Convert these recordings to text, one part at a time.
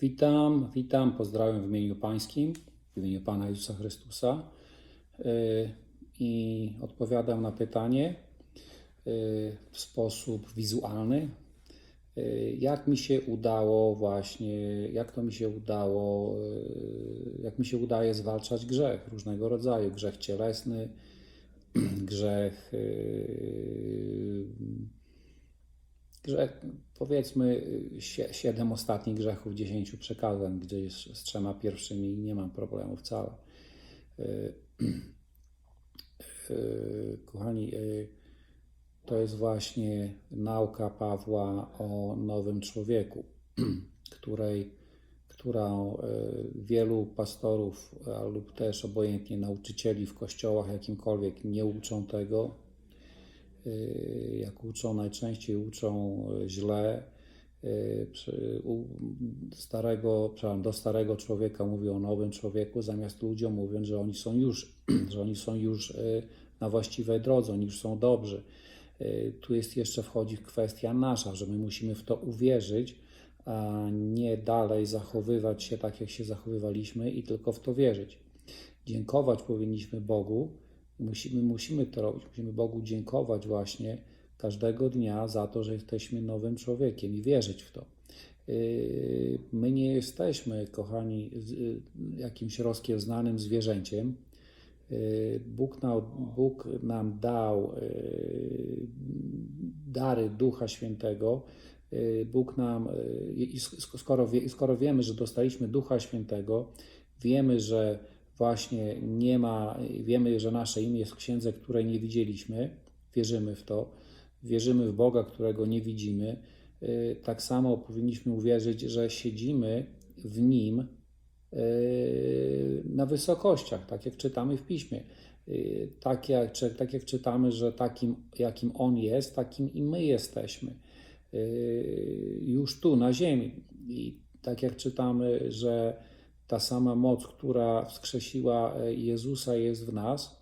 Witam, witam, pozdrawiam w imieniu Pańskim, w imieniu Pana Jezusa Chrystusa yy, i odpowiadam na pytanie yy, w sposób wizualny. Yy, Jak mi się udało właśnie, jak to mi się udało, jak mi się udaje zwalczać grzech różnego rodzaju, grzech cielesny, grzech grzech, powiedzmy, sie- siedem ostatnich grzechów, dziesięciu przekazem, gdzie jest z trzema pierwszymi nie mam problemu wcale. Y, y, Kochani, y, to jest właśnie nauka Pawła o nowym człowieku, której, którą y, wielu pastorów lub też obojętnie nauczycieli w kościołach jakimkolwiek nie uczą tego, Y, jak uczą, najczęściej uczą y, źle. Y, starego, do starego człowieka mówią o nowym człowieku, zamiast ludziom mówiąc, że oni są już, że oni są już y, na właściwej drodze, oni już są dobrzy. Y, Tu jest jeszcze wchodzi kwestia nasza, że my musimy w to uwierzyć, a nie dalej zachowywać się tak, jak się zachowywaliśmy i tylko w to wierzyć. Dziękować powinniśmy Bogu, Musimy, musimy to robić. Musimy Bogu dziękować właśnie każdego dnia za to, że jesteśmy nowym człowiekiem i wierzyć w to. Yy, My nie jesteśmy, kochani, yy, jakimś rozkiełznanym zwierzęciem. Yy, Bóg nam, Bóg nam dał yy, dary Ducha Świętego. Bóg nam, skoro, skoro wiemy, że dostaliśmy Ducha Świętego, wiemy, że właśnie nie ma, wiemy, że nasze imię jest w księdze, której nie widzieliśmy, wierzymy w to, wierzymy w Boga, którego nie widzimy. Yy, Tak samo powinniśmy uwierzyć, że siedzimy w Nim yy, na wysokościach, tak jak czytamy w Piśmie. Yy, Tak jak, czy, tak jak czytamy, że takim, jakim On jest, takim i my jesteśmy. Już tu, na ziemi. I tak jak czytamy, że ta sama moc, która wskrzesiła e, Jezusa, jest w nas.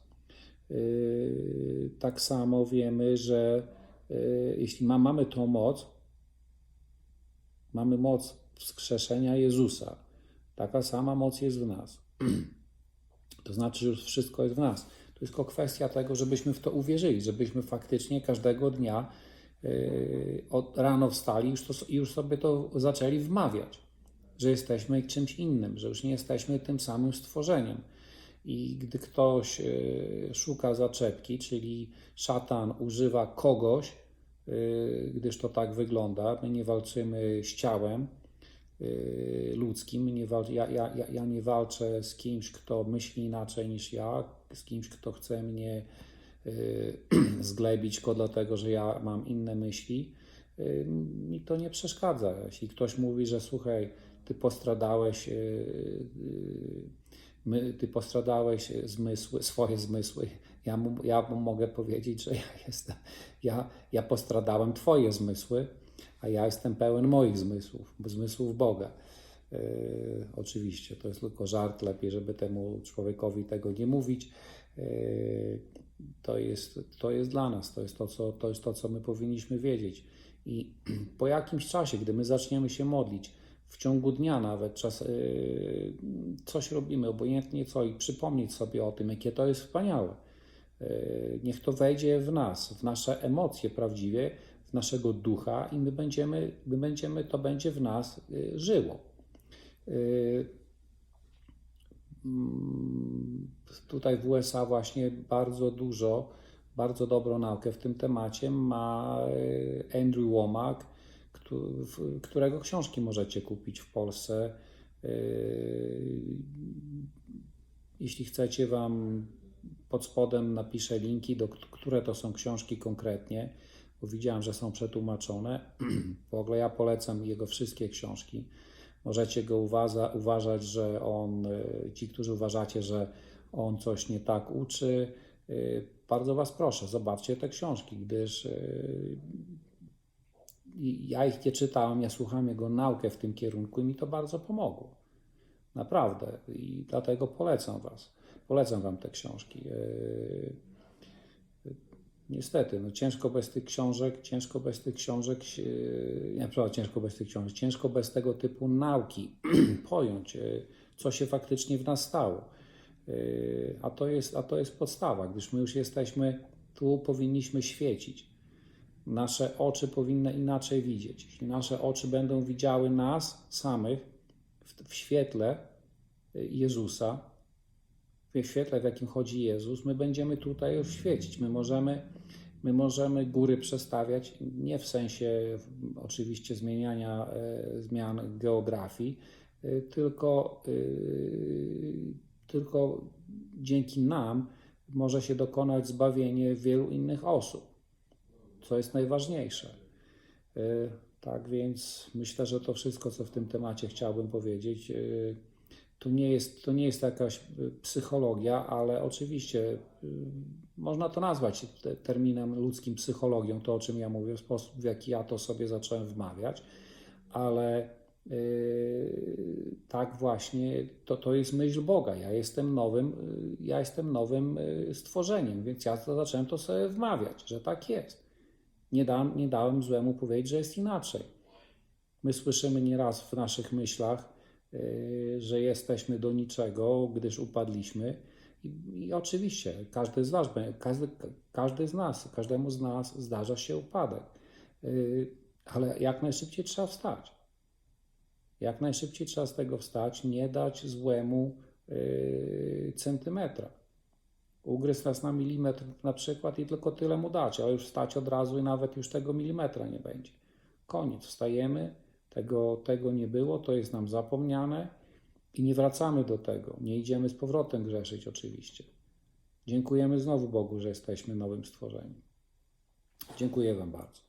Yy, Tak samo wiemy, że yy, jeśli ma, mamy tą moc, mamy moc wskrzeszenia Jezusa, taka sama moc jest w nas. To znaczy, że już wszystko jest w nas. To jest tylko kwestia tego, żebyśmy w to uwierzyli, żebyśmy faktycznie każdego dnia od rano wstali już już sobie to zaczęli wmawiać że jesteśmy czymś innym, że już nie jesteśmy tym samym stworzeniem. I gdy ktoś y, szuka zaczepki, czyli szatan używa kogoś, y, gdyż to tak wygląda, my nie walczymy z ciałem y, ludzkim, nie wal, ja, ja, ja- nie walczę z kimś, kto myśli inaczej niż ja, z kimś, kto chce mnie zglebić tylko dlatego, że ja mam inne myśli. Mi to nie przeszkadza. Jeśli ktoś mówi, że słuchaj, ty postradałeś, y, y, ty postradałeś zmysły, swoje zmysły, ja ja mogę powiedzieć, że ja jestem, ja, ja postradałem twoje zmysły, a ja jestem pełen moich zmysłów, zmysłów Boga. Y, oczywiście, to jest tylko żart, lepiej, żeby temu człowiekowi tego nie mówić. Y, to jest, to jest dla nas, to jest to, co, to jest to, co my powinniśmy wiedzieć. I po jakimś czasie, gdy my zaczniemy się modlić, w ciągu dnia nawet czas, yy, coś robimy, obojętnie co, i przypomnieć sobie o tym, jakie to jest wspaniałe. Yy, niech to wejdzie w nas, w nasze emocje prawdziwie, w naszego ducha i my będziemy, my będziemy to będzie w nas yy, żyło. Yy, Tutaj w USA właśnie bardzo dużo, bardzo dobrą naukę w tym temacie ma yy, Andrew Womack, którego książki możecie kupić w Polsce. Yy, Jeśli chcecie, Wam pod spodem napiszę linki, do które to są książki konkretnie, bo widziałem, że są przetłumaczone. W ogóle ja polecam jego wszystkie książki. Możecie go uważa, uważać, że on, yy, ci, którzy uważacie, że on coś nie tak uczy, yy, bardzo Was proszę, zobaczcie te książki, gdyż ja ich nie czytałem, ja słuchałem jego naukę w tym kierunku i mi to bardzo pomogło. Naprawdę. I dlatego polecam Was. Polecam Wam te książki. Yy, Niestety, no ciężko bez tych książek, ciężko bez tych książek, nie, przepraszam, ciężko bez tych książek, ciężko bez tego typu nauki pojąć, yy, co się faktycznie w nas stało. A to jest, a to jest podstawa, gdyż my już jesteśmy, tu powinniśmy świecić. Nasze oczy powinny inaczej widzieć. Jeśli nasze oczy będą widziały nas samych w, w świetle yy, Jezusa, w świetle, w jakim chodzi Jezus, my będziemy tutaj już świecić. My możemy, my możemy góry przestawiać, nie w sensie oczywiście zmieniania e, zmian geografii, e, tylko, e, tylko dzięki nam może się dokonać zbawienie wielu innych osób, co jest najważniejsze. E, Tak więc myślę, że to wszystko, co w tym temacie chciałbym powiedzieć. e, to nie jest, to nie jest jakaś y, psychologia, ale oczywiście y, można to nazwać te- terminem ludzkim psychologią, to o czym ja mówię, w sposób, w jaki ja to sobie zacząłem wmawiać, ale y, tak właśnie to, to jest myśl Boga. Ja jestem nowym, y, ja jestem nowym y, stworzeniem, więc ja zacząłem to sobie wmawiać, że tak jest. Nie, dam, nie dałem złemu powiedzieć, że jest inaczej. My słyszymy nieraz w naszych myślach, y, że jesteśmy do niczego, gdyż upadliśmy. I, I oczywiście każdy z be- każdy, każdy z nas, każdemu z nas zdarza się upadek. Y, Ale jak najszybciej trzeba wstać. Jak najszybciej trzeba z tego wstać, nie dać złemu y, centymetra. Ugryzł nas na milimetr na przykład i tylko tyle mu dać, a już wstać od razu i nawet już tego milimetra nie będzie. Koniec, wstajemy, tego, tego nie było, to jest nam zapomniane i nie wracamy do tego. Nie idziemy z powrotem grzeszyć oczywiście. Dziękujemy znowu Bogu, że jesteśmy nowym stworzeniem. Dziękuję Wam bardzo.